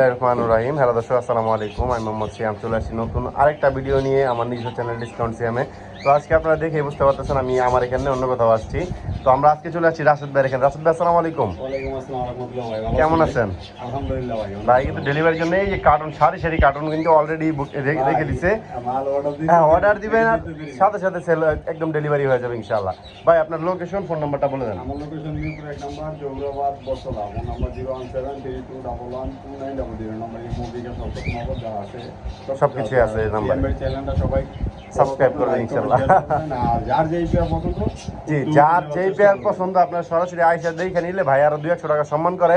বিসমিল্লাহ রহমান রাহিম হ্যালো দর্শক আসসালামু আলাইকুম। আমি মোহাম্মদ সিয়াম চলে আসছি নতুন আরেকটা ভিডিও নিয়ে আমার নিজ চ্যানেল ডিসকাউন্ট সিয়ামে। তো আজকে আপনারা দেখে বুঝতে পারতেছেন আমি আমার এখানে অন্য কোথাও আসছি। তো আমরা আজকে চলে আসছি রাশেদ ভাইয়ের এখানে। রাশেদ ভাই আসসালামু আলাইকুম। ভাই কেমন আছেন? আলহামদুলিল্লাহ ভাই ভাই কিন্তু ডেলিভারির জন্য এই যে কার্টুন সারি সারি কার্টুন কিন্তু অলরেডি রেখে দিছে। হ্যাঁ অর্ডার দিবেন আর সাথে সাথে সেল একদম ডেলিভারি হয়ে যাবে ইনশাআল্লাহ। ভাই আপনার লোকেশন ফোন নাম্বারটা বলে দেন। আমার লোকেশন মিরপুর এক number জৌরাবাদ বসলা phone number zero one seven three two double one two nine number সব নম্বর আছে। সবকিছুই আছে এই নাম্বার। চ্যানেলটা সবাই Subscribe করবেন। ইনশাআল্লাহ। যার যেই পেয়ার পছন্দ জি যার যেই পেয়ার পছন্দ আপনার সরাসরি আইসা দেখে নিলে ভাই আরও দুই একশো টাকা সম্মান করে।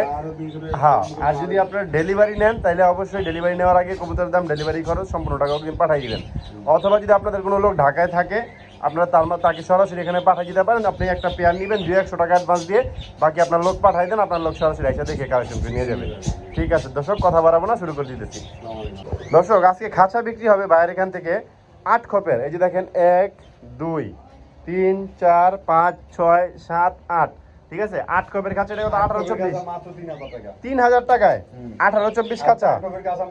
হ্যাঁ আর যদি আপনার ডেলিভারি নেন তাহলে অবশ্যই ডেলিভারি নেওয়ার আগে কবুতরের দাম ডেলিভারি খরচ সম্পূর্ণ টাকা অগ্রিম পাঠিয়ে দিবেন। অথবা যদি আপনাদের কোনো লোক ঢাকায় থাকে আপনারা তার তাকে সরাসরি এখানে পাঠিয়ে দিতে পারেন। আপনি একটা পেয়ার নেবেন, দুই একশো টাকা অ্যাডভান্স দিয়ে বাকি আপনার লোক পাঠাই দেন, আপনার লোক সরাসরি এসে দেখে কালেকশন করে নিয়ে যাবে। ঠিক আছে, দর্শক, কথা বাড়াবো না, শুরু করে দিতেছি। দর্শক, আজকে খাঁচা বিক্রি হবে বাইরে এখান থেকে আট খোপের। এই যে দেখেন, এক, দুই, তিন, চার, পাঁচ, ছয়, সাত, আট। ঠিক আছে? আট খপের খাঁচা এটা কত? আঠারো চব্বিশ। মাত্র তিন হাজার টাকায়। আঠারো চব্বিশ খাঁচা কাঁচা?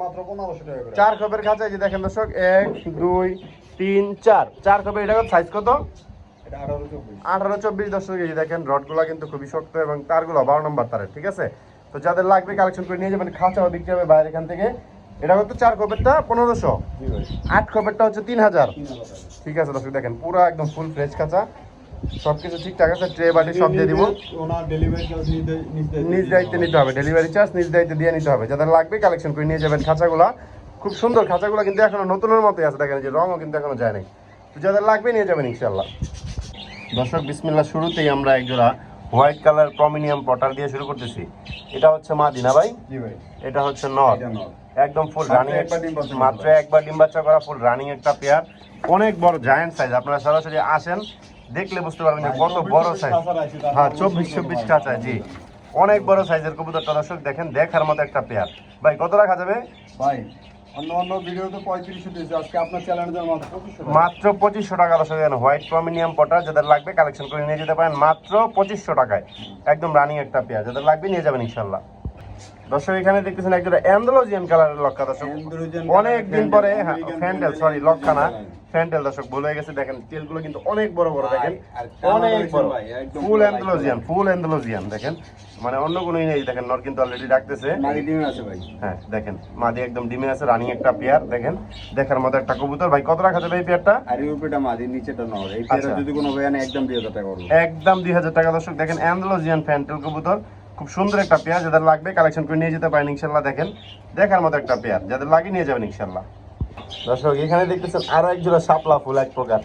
চার খাঁচা এই যে দেখেন দর্শক এক দুই তিন চার। চার খপের এটা সাইজ কত? এটা আঠারো চব্বিশ। আঠারো দর্শক এই দেখেন রডগুলো কিন্তু খুবই শক্ত এবং তারগুলো বারো নম্বর তারের ঠিক আছে? তো যাদের লাগবে কালেকশন করে নিয়ে যাবেন খাঁচাও বিক্রি হবে বাইরে এখান থেকে। এটা কত? চার পনেরোশো। আট খপেরটা হচ্ছে তিন হাজার। ঠিক আছে দর্শক দেখেন পুরো একদম ফুল ফ্রেশ কাঁচা সব কিছু ঠিকঠাক আছে ট্রে বাটি সব দিয়ে দিব। নিজ দায়িত্বে নিতে হবে। ডেলিভারি চার্জ নিজ দায়িত্বে দিয়ে নিতে হবে। যাদের লাগবে কালেকশন করে নিয়ে যাবেন খাঁচাগুলা। খুব সুন্দর খাঁচাগুলো কিন্তু এখনও নতুনের মতোই আছে দেখেন যে রঙও কিন্তু এখনও যায় নাই। তো যাদের লাগবে নিয়ে যাবেন ইনশাল্লাহ দর্শক বিসমিল্লা শুরুতেই আমরা একজোড়া হোয়াইট কালার প্রমিনিয়াম পটার দিয়ে শুরু করতেছি। এটা হচ্ছে মাদিনা ভাই? জি ভাই। এটা হচ্ছে নর একদম ফুল রানিং মাত্র একবার ডিম বাচ্চা করা ফুল রানিং একটা পেয়ার অনেক বড় জায়ান্ট সাইজ আপনারা সরাসরি আসেন দেখলে বুঝতে পারবেন যে কত বড় সাইজ হ্যাঁ চব্বিশ চব্বিশ কাঁচা জি। অনেক বড় সাইজের কবুতরটা দর্শক দেখেন দেখার মতো একটা পেয়ার ভাই কত রাখা যাবে? ভাই অন্য অন্য ভিডিওতে আজকে আপনার মাত্র পঁচিশশো টাকা। মাত্র পঁচিশশো টাকা দর্শক হোয়াইট প্রমিনিয়াম পটার যাদের লাগবে কালেকশন করে নিয়ে যেতে পারেন মাত্র পঁচিশশো টাকায়। একদম রানিং একটা পেয়ার যাদের লাগবে নিয়ে যাবেন ইনশাল্লাহ দর্শক এখানে দেখতেছেন অ্যান্ডোলজিয়ান কালারের লক্কা দর্শক। অনেক দিন পরে ফ্যান্ডেল সরি লক্ষানা colour। ফ্যান্ডেল দর্শক ভুল হয়ে গেছে দেখেন তেলগুলো কিন্তু অনেক বড় বড় দেখেন। অনেক বড়। ফুল অ্যান্ডোলজিয়ান ফুল অ্যান্ডোলজিয়ান দেখেন। মানে অন্য কোনো নেই দেখেন নর কিন্তু অলরেডি ডাকতেছে হ্যাঁ দেখেন মাদি একদম ডিমে আছে রানিং একটা পেয়ার দেখেন। দেখার মতো একটা কবুতর। ভাই কত রাখা যাবে এই পেয়ারটা আর এই উপরেটা মাদি নিচেটা নর। এই পেয়ারে আচ্ছা। যদি কোনো একদম দিয়ে টাকা করব। একদম দুই হাজার টাকা দর্শক দেখেন অ্যান্ডোলজিয়ান ফ্যান্টেল কবুতর। খুব সুন্দর একটা পেয়ার যাদের লাগবে কালেকশন করে নিয়ে যেতে পারেন ইনশাল্লাহ দেখেন। দেখার মতো একটা পেয়ার যাদের লাগে নিয়ে যাবেন ইনশাল্লাহ দর্শক এখানে দেখতেছেন আরও এক জোড়া শাপলা ফুল এক প্রকার।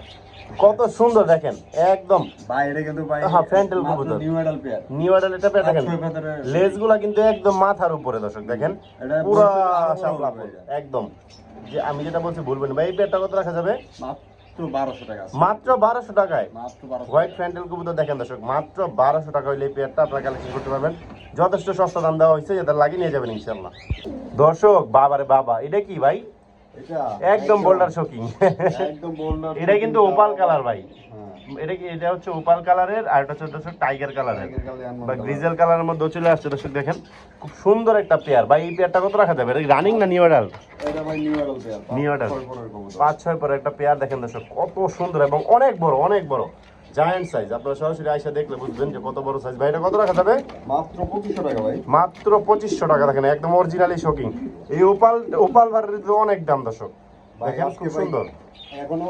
কত সুন্দর দেখেন একদম। বাইরে কিন্তু হ্যাঁ, Fentel কবুতর। New model pair. নিউ আইডাল এটা পেয়ার দেখেন লেজগুলা কিন্তু একদম মাথার উপরে দর্শক দেখেন। পুরা শাপলা ফুল একদম। যে আমি যেটা বলছি ভুলবেন ভাই এই পেয়ারটা কত রাখা যাবে? মাত্র বারোশো টাকা মাত্র বারোশো টাকায়? মাত্র বারোশো হোয়াইট ফ্যান্ডেল কবুতর দেখেন দর্শক মাত্র বারোশো টাকা হইলে এই পেয়ারটা আপনারা কালেকশন করতে পারবেন। যথেষ্ট সস্তা দাম দেওয়া হয়েছে যাদের লাগিয়ে নিয়ে যাবেন ইনশাল্লাহ দর্শক বাবারে বাবা এটা কি ভাই? একদম বোল্ডার শোকিং এটা কিন্তু ওপাল কালার ভাই। এটা কি এটা হচ্ছে ওপাল কালারের আর এটা হচ্ছে টাইগার কালারের। বা। গ্রিজেল কালারের মধ্যে চলে আসছে দর্শক দেখেন। খুব সুন্দর একটা পেয়ার ভাই এই পেয়ারটা কত রাখা যাবে? এটা রানিং না নিউ কবুতর। পাঁচ ছয় পরে একটা পেয়ার দেখেন দর্শক কত সুন্দর এবং অনেক বড় অনেক বড়। জায়ান্ট সাইজ আপনারা সরাসরি আইসা দেখলে বুঝবেন যে কত বড় সাইজ ভাই এটা কত রাখা যাবে? মাত্র পঁচিশশো টাকা ভাই। মাত্র পঁচিশশো টাকা দেখেন একদম অরিজিনালি শকিং এই ওপাল ওপাল ভারের অনেক দাম দর্শক। দেখেন খুব সুন্দর। এখনও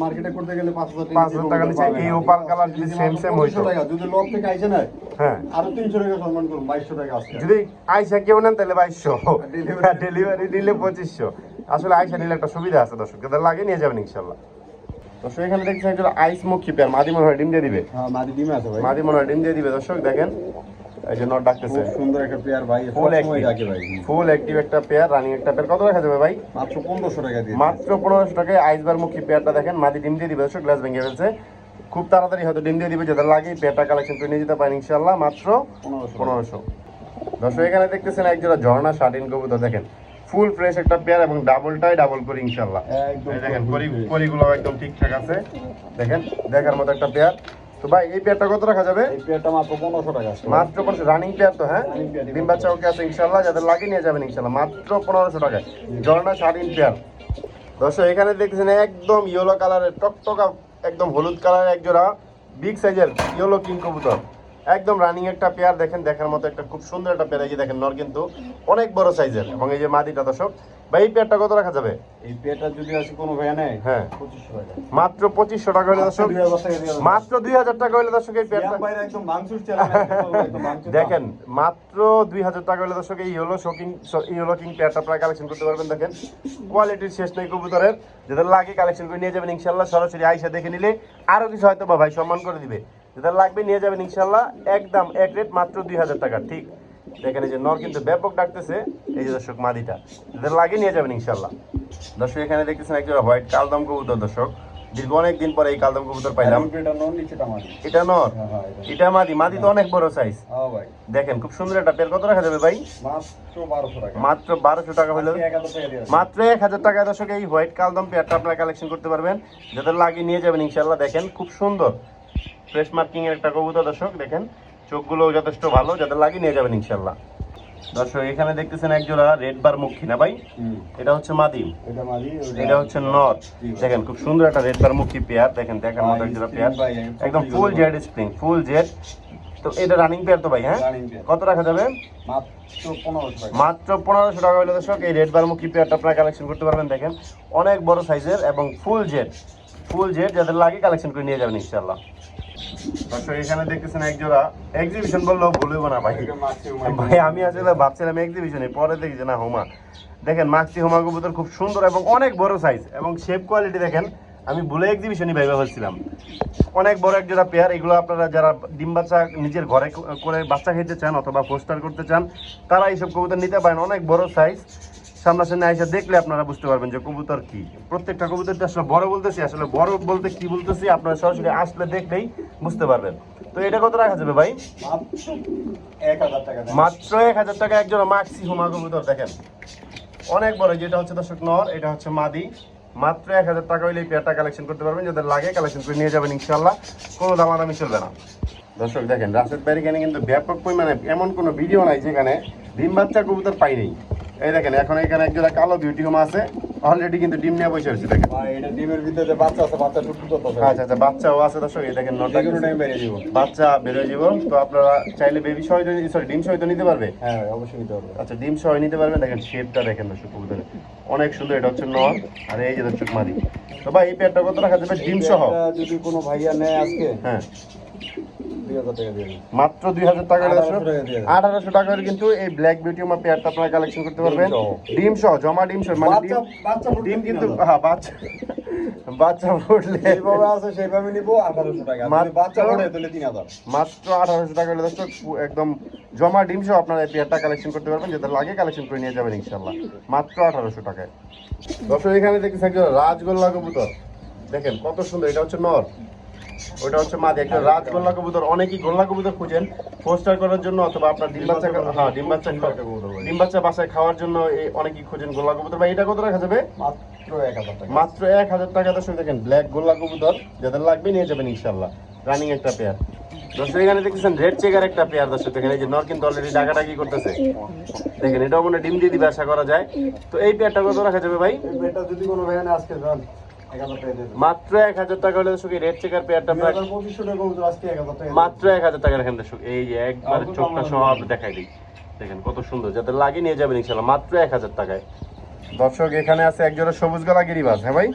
মার্কেটে করতে গেলে পাঁচ হাজার পাঁচ হাজার টাকা নিচে এই ওপাল কালার যদি same same হইতো। যদি লক থেকে আইসে না হ্যাঁ। আরও তিনশো টাকা সম্মান করুন বাইশশো টাকা আসছে যদি আইসা কেউ নেন তাহলে বাইশশো। ডেলিভারি দিলে পঁচিশশো। আসলে আইসা নিলে একটা সুবিধা আছে দর্শক যাদের লাগে নিয়ে যাবেন ইনশাল্লাহ। দর্শক এখানে দেখছেন একজন আইস মুখী পেয়ার মাদি মনে হয় ডিম দিয়ে দিবে? হ্যাঁ মাদি ডিমে আছে ভাই। মাদি মনে হয় ডিম দিয়ে দিবে দর্শক দেখেন। এই যে নট ডাকতেছে। সুন্দর একটা পেয়ার ভাই ফুল ডাকে ভাই। ফুল অ্যাক্টিভ একটা পেয়ার রানিং একটা পেয়ার কত রাখা যাবে ভাই? মাত্র পনেরোশো টাকা দিয়ে। মাত্র পনেরোশো টাকায় আইসবার মুখী পেয়ারটা দেখেন মাদি ডিম দিয়ে দিবে গ্লাস ভেঙে ফেলছে। খুব তাড়াতাড়ি হয়তো ডিম দিয়ে দিবে যাদের লাগে পেয়ারটা কালেকশন করে নিয়ে যেতে পারেন ইনশাল্লাহ মাত্র পনেরোশো। দর্শক এখানে দেখতেছেন একজোড়া ঝর্ণা শার্টিন কবুতর দেখেন। ফুল ফ্রেশ একটা পেয়ার এবং ডাবলটাই ডাবল করে ইনশাল্লাহ দেখেন। করিগুলো একদম ঠিকঠাক আছে। দেখেন দেখার মতো একটা পেয়ার তো ভাই এই পেয়ারটা কত রাখা যাবে? এই পেয়ারটা মাত্র পনেরোশো টাকা মাত্র পনেরোশো রানিং পেয়ার তো হ্যাঁ? ডিম বাচ্চা ওকে আছে ইনশাল্লাহ যাদের লাগে নিয়ে যাবেন ইনশাল্লাহ মাত্র পনেরোশো টাকায়। জর্না শার্টিন পেয়ার দর্শক এখানে দেখতেছেন একদম ইয়েলো কালারের টকটকা একদম হলুদ কালারের এক জোড়া বিগ সাইজের ইয়েলো কিং কবুতর। একদম রানিং একটা পেয়ার দেখেন দেখার মতো একটা খুব সুন্দর একটা পেয়ার এই যে দেখেন নর কিন্তু অনেক বড় সাইজের এবং এই যে মাদিটা দর্শক ভাই এই পেয়ারটা কত রাখা যাবে? এই পেয়ারটা যদি আছে কোনো ভাইয়া নেয় হ্যাঁ। পঁচিশশো টাকা। মাত্র পঁচিশশো টাকা হলে দর্শক। মাত্র দুই হাজার টাকা হলে দর্শক এই পেয়ারটা দেখেন মাত্র দুই হাজার টাকা হলে দর্শক এই হলো শকিং এই হলো কিং পেয়ারটা আপনারা কালেকশন করতে পারবেন দেখেন। কোয়ালিটির শেষ নেই কবুতরের যাদের লাগে কালেকশন করে নিয়ে যাবেন ইনশাল্লাহ সরাসরি আইসা দেখে নিলে আরও কিছু হয়তো বা ভাই সম্মান করে দিবে। যাদের লাগবে নিয়ে যাবেন ইনশাল্লাহ একদম এক রেট মাত্র দুই হাজার টাকা ঠিক? এই যে নর কিন্তু ব্যাপক ডাকতেছে এই যে দর্শক মাদিটা যাদের লাগে নিয়ে যাবেন ইনশাল্লাহ। দর্শক এখানে দেখতেছেন একটা হোয়াইট কালদম কবুতর দর্শক। দীর্ঘ অনেক দিন পরে এই কালদম কবুতর পাইলাম। নিচেটা মারি এটা নর হ্যাঁ, হ্যাঁ, এটা। মাদি? মাদি তো অনেক বড় সাইজ হ্যাঁ দেখেন খুব সুন্দর একটা পেয়ার কত রাখা যাবে ভাই? মাত্র বারোশো টাকা। হলে মাত্র এক হাজার টাকা দর্শক এই হোয়াইট কালদম পেয়ারটা আপনারা কালেকশন করতে পারবেন। যাদের লাগিয়ে নিয়ে যাবেন ইনশাল্লাহ দেখেন খুব সুন্দর। ফ্রেশ মার্কিং এর একটা কবুতর দর্শক দেখেন। চোখগুলো যথেষ্ট ভালো যাদের লাগিয়ে নিয়ে যাবেন ইনশাল্লাহ দর্শক এখানে দেখতেছেন এক জোড়া রেড বার মুখী না ভাই? এটা হচ্ছে মাদিম। এটা হচ্ছে নর দেখেন খুব সুন্দর একটা রেড বার মুখী পেয়ার। দেখেন দেখার মতো ভাই, এক জোড়া spring পেয়ার। একদম ফুল জেড স্প্রিং ফুল জেড। তো এটা রানিং পেয়ার তো ভাই হ্যাঁ? কত রাখা যাবে? মাত্র পনেরোশো টাকা। হলে দর্শক এই রেড বারমুখী পেয়ারটা আপনারা কালেকশন করতে পারবেন দেখেন। অনেক বড় সাইজের এবং ফুল জেড। ফুল জেড যাদের লাগে কালেকশন করে নিয়ে যাবেন ইনশাল্লাহ দর্শক এখানে দেখতেছেন এক জোড়া এক্সিবিশন বললেও না ভাই। ভাই আমি আসলে ভাবছিলাম এক্সিবিশনে পরে দেখি যে না হোমা। দেখেন মাক্সি হোমা কবুতর খুব সুন্দর এবং অনেক বড় সাইজ এবং শেপ কোয়ালিটি দেখেন আমি ভুলে এক্সিবিশনই ভেবে হচ্ছিলাম অনেক বড় এক জোড়া পেয়ার এগুলো আপনারা যারা ডিম বাচ্চা নিজের ঘরে করে বাচ্চা খেতে চান অথবা পোস্টার করতে চান তারা এইসব কবুতর নিতে পারেন। অনেক বড় সাইজ সামনাসামনি আইসা দেখলে আপনারা বুঝতে পারবেন যে কবুতর কি। প্রত্যেকটা কবুতর আসলে বড় বলতেছি আসলে বড় বলতে কি বলতেছি আপনারা সরাসরি আসলে দেখলেই বুঝতে পারবেন। তো এটা কত রাখা যাবে ভাই? মাত্র এক হাজার টাকা। একজন মাক্সি হুমা কবুতর দেখেন। অনেক বড় যেটা হচ্ছে দর্শক নর এটা হচ্ছে মাদি। মাত্র এক হাজার টাকা হইলে এই পেয়ারটা কালেকশন করতে পারবেন যাদের লাগে কালেকশন করে নিয়ে যাবেন ইনশাল্লাহ কোনো দামাদামি চলবে না। দর্শক দেখেন রাশেদ ভাইয়ের কিন্তু ব্যাপক পরিমাণে এমন কোনো ভিডিও নাই যেখানে ডিম বাচ্চা কবুতর পাই নেই। এই দেখেন এখন এখানে একজোড়া কালো বিউটি হোমা আছে। অলরেডি কিন্তু ডিম নিয়ে বসে রয়েছে দেখেন। ভাই, এটা ডিমের ভিতরে বাচ্চা আছে, বাচ্চা টুকটুক করতেছে। আচ্ছা আচ্ছা বাচ্চাও আছে দর্শক এই দেখেন নটা কোনো time বেরিয়ে যাব। বাচ্চা বেরোয় যাব। তো আপনারা চাইলে বেবি সহ সরি ডিম সহ নিতে পারবে? হ্যাঁ, অবশ্যই নিতে পারব। আচ্ছা ডিম সহ নিতে পারবেন। দেখেন শেপটা দেখেন দর্শক কবুতরের। অনেক সুন্দর এটা হচ্ছে নর। আর এই যে দর্শক মাদি। তো ভাই এই পেয়ারটা কত রাখা যাবে? ডিম সহ। যদি কোনো ভাইয়া নেয় আজকে, হ্যাঁ। মাত্র দুই হাজার টাকা হলে দর্শক 1800 টাকা দিয়ে দেন। আঠারোশো টাকা হলে কিন্তু এই ব্ল্যাক পেয়ারটা আপনারা কালেকশন করতে পারবেন। ডিম সহ জমা ডিম সহ মানে ডিম কিন্তু হ্যাঁ বাচ্চা বাচ্চা ফুটলে যেভাবে আছে সেইভাবে নিবো, 1800 টাকা। বাচ্চা ফোটে, তাহলে 3000 মাত্র আঠারোশো টাকা হলে দর্শক একদম জমা ডিম সহ আপনারা এই পেয়ারটা কালেকশন করতে পারবেন লাগে কালেকশন করে নিয়ে যাবেন ইনশাল্লাহ মাত্র আঠারোশো টাকায়। দর্শক এখানে দেখতেছি একজন রাজগোল্লা কবুতর। দেখেন কত সুন্দর এটা হচ্ছে নর। ওটা হচ্ছে মাদি একটা রাজগোল্লা কবুতর। অনেকেই গোল্লা কবুতর খুঁজেন। পোস্টার করার জন্য অথবা আপনার ডিম বাচ্চা হ্যাঁ ডিম বাচ্চা কবুতর ডিম বাচ্চা বাসায় খাওয়ার জন্য এই অনেকেই খুঁজেন গোল্লা কবুতর। ভাই এটা কত রাখা যাবে? মাত্র 1000 টাকা। মাত্র এক হাজার টাকা। দর্শক দেখেন ব্ল্যাক গোল্লা কবুতর। যাদের লাগবে নিয়ে যাবেন ইনশাল্লাহ রানিং একটা পেয়ার দর্শক এখানে দেখতেছেন রেড চেকার একটা পেয়ার দর্শক দেখেন এই যে নর কিন্তু অলরেডি ডাকাডাকি করতেছে। দেখেন এটাও মনে ডিম দিয়ে দিবে আশা করা যায়। তো এই পেয়ারটা কত রাখা যাবে ভাই? এই বেটা যদি কোনো নেয় আজকে যান, 1000 টাকা দিয়ে দিন। মাত্র এক হাজার টাকা হলে দর্শক রেড চেকার পেয়ারটা আপনার 2500 টাকা কবুতর, আজকে 1000 টাকা। দিয়ে দিন। মাত্র এক হাজার টাকা রাখেন দর্শক এই যে একবার চোখটা আপনি দেখাই দিই। দেখেন কত সুন্দর। যাদের লাগে নিয়ে যাবেন ইনশাল্লাহ মাত্র এক হাজার টাকায়। দর্শক এখানে আছে এক জোড়া সবুজ গলা গিরিবাজ। হ্যাঁ ভাই?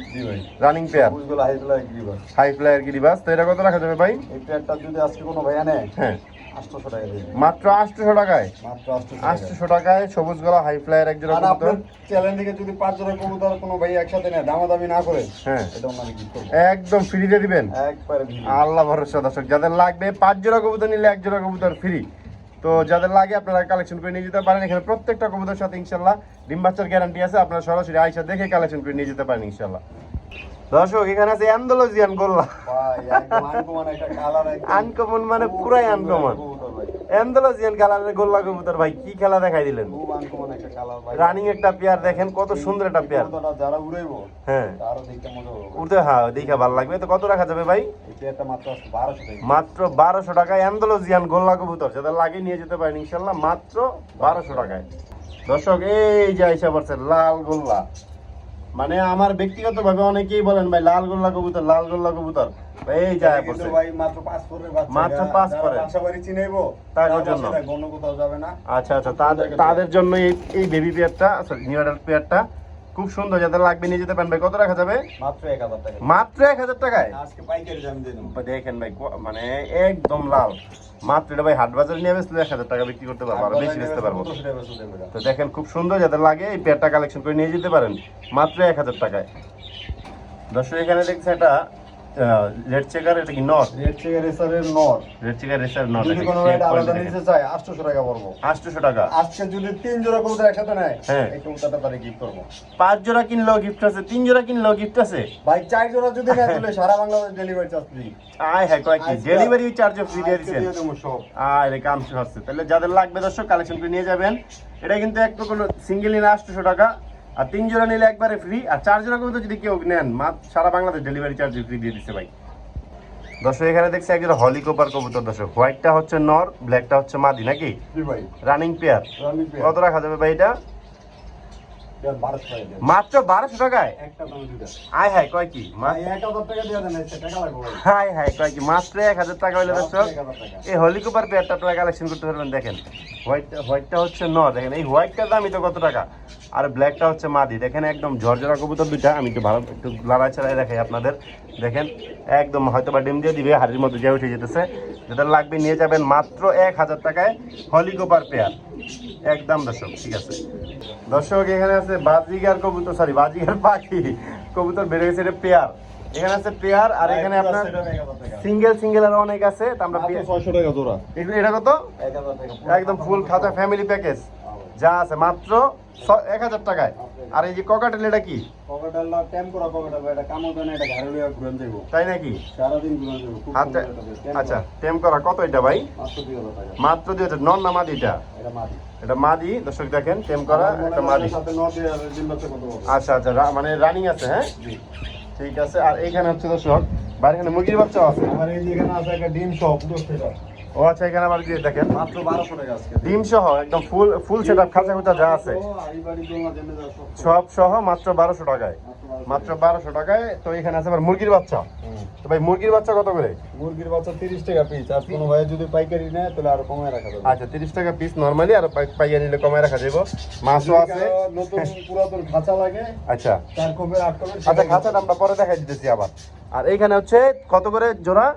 রানিং পেয়ার সবুজগুলো high fly গ্রিবাস। হাই ফ্লায়ার গিরিবাজ। তো এটা কত রাখা যাবে ভাই? এই পেয়ারটা যদি আজকে কোনো ভাইয়া নেয়, হ্যাঁ। 800 টাকা দিয়ে। দিন। মাত্র আটশোশো টাকায়? মাত্র 800 টাকা। আটশোশো টাকায় সবুজ গলা হাই ফ্লায়ার এক জোড়া কবুতর। চ্যানেল থেকে যদি পাঁচ জোড়া কবুতর কোনো ভাই একসাথে নেয় দামাদামি না করে হ্যাঁ। একদম ফ্রিতে দিবেন। আল্লাহ ভরসা দর্শক যাদের লাগবে পাঁচ জোড়া কবুতর নিলে এক জোড়া কবুতর ফ্রি তো যাদের লাগে আপনারা কালেকশন করে নিয়ে যেতে পারেন। এখানে প্রত্যেকটা কবুতর সাথে ইনশাল্লাহ ডিম বাচ্চার গ্যারান্টি আছে। আপনারা সরাসরি আইসা দেখে কালেকশন করে নিয়ে যেতে পারেন ইনশাল্লাহ দর্শক এখানে আছে অ্যান্ডোলজিয়ান গোল্লা আনকমন মানে পুরাই আনকমন। অ্যান্ডালোজিয়ান কালারের গোল্লা কবুতর ভাই কি খেলা দেখাই দিলেন? রানিং একটা পেয়ার দেখেন কত সুন্দর একটা পেয়ার যারা উড়াইবো হ্যাঁ। উঠতে হ্যাঁ দেখে ভালো লাগবে। তো কত রাখা যাবে ভাই? এই মাত্র বারোশো টাকা। টাকায় অ্যান্ডালোজিয়ান গোল্লা কবুতর। সেটা লাগিয়ে নিয়ে যেতে পারেন ইনশাল্লাহ মাত্র বারোশো টাকায়। দর্শক এই যে আইসা লাল গোল্লা। মানে আমার ব্যক্তিগত ভাবে অনেকেই বলেন ভাই লাল গোল্লা কবুতর লাল গোল্লা কবুতর। এই যায় পড়ছে। ভাই মাত্র পাস বাচ্চা। মাত্র চিনাইবো তার জন্য। বাসায় কোথাও যাবে না। আচ্ছা আচ্ছা তাদের তাদের জন্য এই এই বেবি পেয়ারটা নিউ অ্যাডাল্ট পেয়ারটা খুব সুন্দর যাদের লাগবে নিয়ে যেতে পারেন। ভাই কত রাখা যাবে? মাত্র এক হাজার টাকা। মাত্র এক হাজার টাকায়? আজকে পাইকারি দাম দিয়ে দেখেন ভাই মানে একদম লাল। মাত্র এটা ভাই হাট বাজারে নিয়ে বেসলে এক হাজার টাকা বিক্রি করতে পারব আরও বেশি বেচতে পারব। তো দেখেন খুব সুন্দর যাদের লাগে এই পেয়ারটা কালেকশন করে নিয়ে যেতে পারেন। মাত্র এক হাজার টাকায়। দর্শক এখানে দেখছে এটা রেড চেকার এটা কি নট? রেড চেকার রেসারের নর রেড চেকার রেসার নট যদি কোনো একটা আলাদা নিতে চায় আটশোশো টাকা পড়ব। আটশোশো টাকা। আজকে যদি তিন জোড়া কবুতর একসাথে নেয় হ্যাঁ। এই কবুতরটা তারে গিফট করব। পাঁচ জোড়া কিনলেও গিফট আছে তিন জোড়া কিনলেও গিফট আছে। ভাই চার জোড়া যদি নেয় তাহলে সারা বাংলাদেশ ডেলিভারি চার্জ ফ্রি আয় হ্যাঁ কয় কি? ডেলিভারি চার্জ ফ্রি দিয়ে আর এই কাম হচ্ছে। তাহলে যাদের লাগবে দর্শক কালেকশন করে নিয়ে যাবেন। এটা কিন্তু এক কোনো সিঙ্গেল নিলে আটশোশো টাকা। আর তিন জোড়া নিলে একবারে ফ্রি আর চার জোড়া কবুতর যদি কেউ নেন মাছ সারা বাংলাদেশ ডেলিভারি চার্জ ফ্রি দিয়ে দিচ্ছে ভাই। দর্শক এখানে দেখছি একজন হলি কোপার কবুতর দর্শক। হোয়াইটটা হচ্ছে নর ব্ল্যাকটা হচ্ছে মাদি নাকি? ভাই। রানিং পেয়ার কত রাখা যাবে ভাই এটা পেয়ার বারোশো টাকা দিয়ে মাত্র বারোশো টাকায়? আয় হায় কয় কি? হায় হায় কয় কি? মাত্র এক হাজার টাকা হইলে দর্শক এই হলিকুপার পেয়ারটা আপনারা কালেকশন করতে পারবেন দেখেন। হোয়াইট হোয়াইটটা হচ্ছে ন দেখেন। এই হোয়াইটটার দামই তো কত টাকা? আর ব্ল্যাকটা হচ্ছে মাদি। দেখেন একদম ঝরঝরা কবুতর দুইটা। আমি একটু ভালো একটু লড়াই ছাড়াই দেখাই আপনাদের। দেখেন একদম হয়তো বা ডিম দিয়ে দিবে হাড়ির মধ্যে যে উঠে যেতেছে। যেটা লাগবে নিয়ে যাবেন মাত্র এক হাজার টাকায় হলিকোপার পেয়ার একদম দর্শক ঠিক আছে। দর্শক এখানে আছে বাজিগার কবুতর সরি বাজিগার পাখি। কবুতর বেড়ে গেছে এটা পেয়ার। এখানে আছে পেয়ার আর এখানে আপনার সিঙ্গেল সিঙ্গেল আর অনেক আছে আমরা মাত্র পেয়ার- ছয়শো টাকা জোড়া। এটা কত? একদম ফুল খাতা ফ্যামিলি প্যাকেজ যা আছে মাত্র এক হাজার টাকায়। আর এই যে ককাটেল এটা কি? তাই নাকি? আচ্ছা টেম আচ্ছা করা। কত এটা ভাই? মাত্র দুই হাজার নন না এটা? এটা মাদি। দর্শক দেখেন টেম করা একটা মাদি? আচ্ছা আচ্ছা মানে রানিং আছে হ্যাঁ? ঠিক আছে আর এইখানে হচ্ছে দর্শক মুরগির বাচ্চা আছে। আমার এই যে এখানে আছে একটা ডিম ও আচ্ছা এখানে আবার কি দেখেন। মাত্র বারোশো টাকা আজকে। ডিম সহ একদম ফুল ফুল সেট আপ খাঁচা খুঁচা যা আছে সব। সহ মাত্র বারোশো টাকায়। মাত্র মাত্র বারোশো টাকায়। তো এখানে আছে আবার মুরগির বাচ্চা। তো ভাই মুরগির বাচ্চা কত করে? মুরগির বাচ্চা তিরিশ টাকা পিস আর কোনো ভাই যদি পাইকারি নেয় তাহলে আরও কমায় রাখা যাবে। আচ্ছা তিরিশ টাকা পিস নর্মালি আর পাই- পাইয়া নিলে কমায় রাখা যাব মাছও আছে। নতুন পুরাতন খাঁচা লাগে আচ্ছা। চার কপের আট কপের আচ্ছা খাঁচাটা আমরা পরে। দেখাই দিতেছি আবার। আর এইখানে হচ্ছে কত করে জোড়া?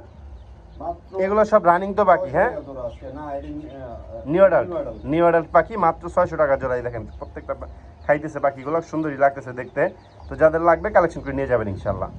এগুলো সব রানিং তো বাকি হ্যাঁ? নিউ অ্যাডাল্ট নিউ অ্যাডাল্ট পাখি মাত্র ছয়শো টাকা জোড়াই দেখেন প্রত্যেকটা খাইতেছে পাখিগুলো সুন্দরই লাগতেছে দেখতে। তো যাদের লাগবে কালেকশন করে নিয়ে যাবেন ইনশাল্লাহ